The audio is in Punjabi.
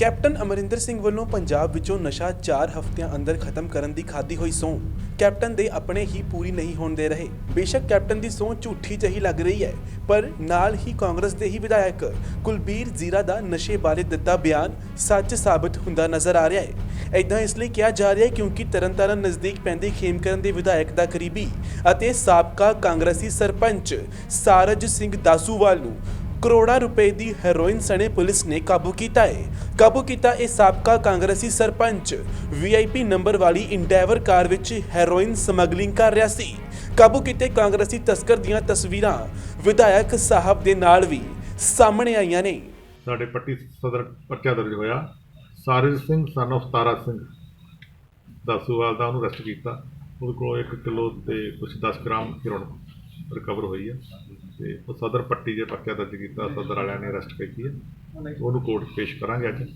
ਕੈਪਟਨ ਅਮਰਿੰਦਰ ਸਿੰਘ ਵੱਲੋਂ ਪੰਜਾਬ ਵਿੱਚੋਂ ਨਸ਼ਾ 4 ਹਫ਼ਤਿਆਂ ਅੰਦਰ ਖਤਮ ਕਰਨ ਦੀ ਖਾਦੀ ਹੋਈ ਸਹੁੰ। ਕੈਪਟਨ ਦੇ ਆਪਣੇ ਹੀ ਪੂਰੀ ਨਹੀਂ ਹੋਣ ਦੇ ਰਹੇ। ਬੇਸ਼ੱਕ ਕੈਪਟਨ ਦੀ ਸਹੁੰ ਝੂਠੀ ਜਹੀ ਲੱਗ ਰਹੀ ਹੈ, ਪਰ ਨਾਲ ਹੀ ਕਾਂਗਰਸ ਦੇ ਹੀ ਵਿਧਾਇਕ ਕੁਲਬੀਰ ਜ਼ੀਰਾ ਦਾ ਨਸ਼ੇ ਬਾਰੇ ਦਿੱਤਾ ਬਿਆਨ ਸੱਚ ਸਾਬਤ ਹੁੰਦਾ ਨਜ਼ਰ ਆ ਰਿਹਾ ਹੈ। ਇਦਾਂ ਇਸ ਲਈ ਕਿਹਾ ਜਾ ਰਿਹਾ ਹੈ ਕਿਉਂਕਿ ਤਰਨਤਾਰਨ ਨਜ਼ਦੀਕ ਪੈਂਦੇ ਖੇਮਕਰਨ ਦੇ ਵਿਧਾਇਕ ਦਾ ਕਰੀਬੀ ਅਤੇ ਸਾਬਕਾ ਕਾਂਗਰਸੀ ਸਰਪੰਚ ਸਾਰਜ ਸਿੰਘ ਦਾਸੂਵਾਲ ਨੂੰ ਕਰੋੜਾਂ ਰੁਪਏ ਦੀ ਹੈਰੋਇਨ ਸਣੇ ਪੁਲਿਸ ਨੇ ਕਾਬੂ ਕੀਤਾ ਹੈ ਕਾਬੂ ਕੀਤਾ ਇਹ ਸਾਬਕਾ ਕਾਂਗਰਸੀ ਸਰਪੰਚ ਵੀਆਈਪੀ ਨੰਬਰ ਵਾਲੀ ਇੰਡੈਵਰ ਕਾਰ ਵਿੱਚ ਹੈਰੋਇਨ ਸਮਗਲਿੰਗ ਕਰ ਰਿਹਾ ਸੀ। ਕਾਬੂ ਕੀਤੇ ਕਾਂਗਰਸੀ ਤਸਕਰ ਦੀਆਂ ਤਸਵੀਰਾਂ ਵਿਧਾਇਕ ਸਾਹਿਬ ਦੇ ਨਾਲ ਵੀ ਸਾਹਮਣੇ ਆਈਆਂ ਨੇ। ਸਾਡੇ ਪੱਟੀ ਸਦਰ ਪਰਚਾ ਦਰਜ ਹੋਇਆ। ਸਾਰਿਜ ਸਿੰਘ ਸਨ of ਤਾਰਾ ਸਿੰਘ ਦਸੂਵਾਲ ਦਾ ਉਹਨੂੰ ਅਰੈਸਟ ਕੀਤਾ। ਉਹਦੇ ਕੋਲੋਂ 1 ਕਿਲੋ ਤੇ ਕੁਝ 10 ਗ੍ਰਾਮ ਹੈਰੋਇਨ ਰਿਕਵਰ ਹੋਈ ਹੈ। ਤੇ ਉਹ ਸਦਰ ਪੱਟੀ ਜੇ ਪਰਚਾ ਦਰਜ ਕੀਤਾ, ਸਦਰ ਵਾਲਿਆਂ ਨੇ ਅਰੈਸਟ ਕੀਤੀ ਹੈ। ਉਹਨੂੰ ਕੋਰਟ 'ਚ ਪੇਸ਼ ਕਰਾਂਗੇ ਅੱਜ।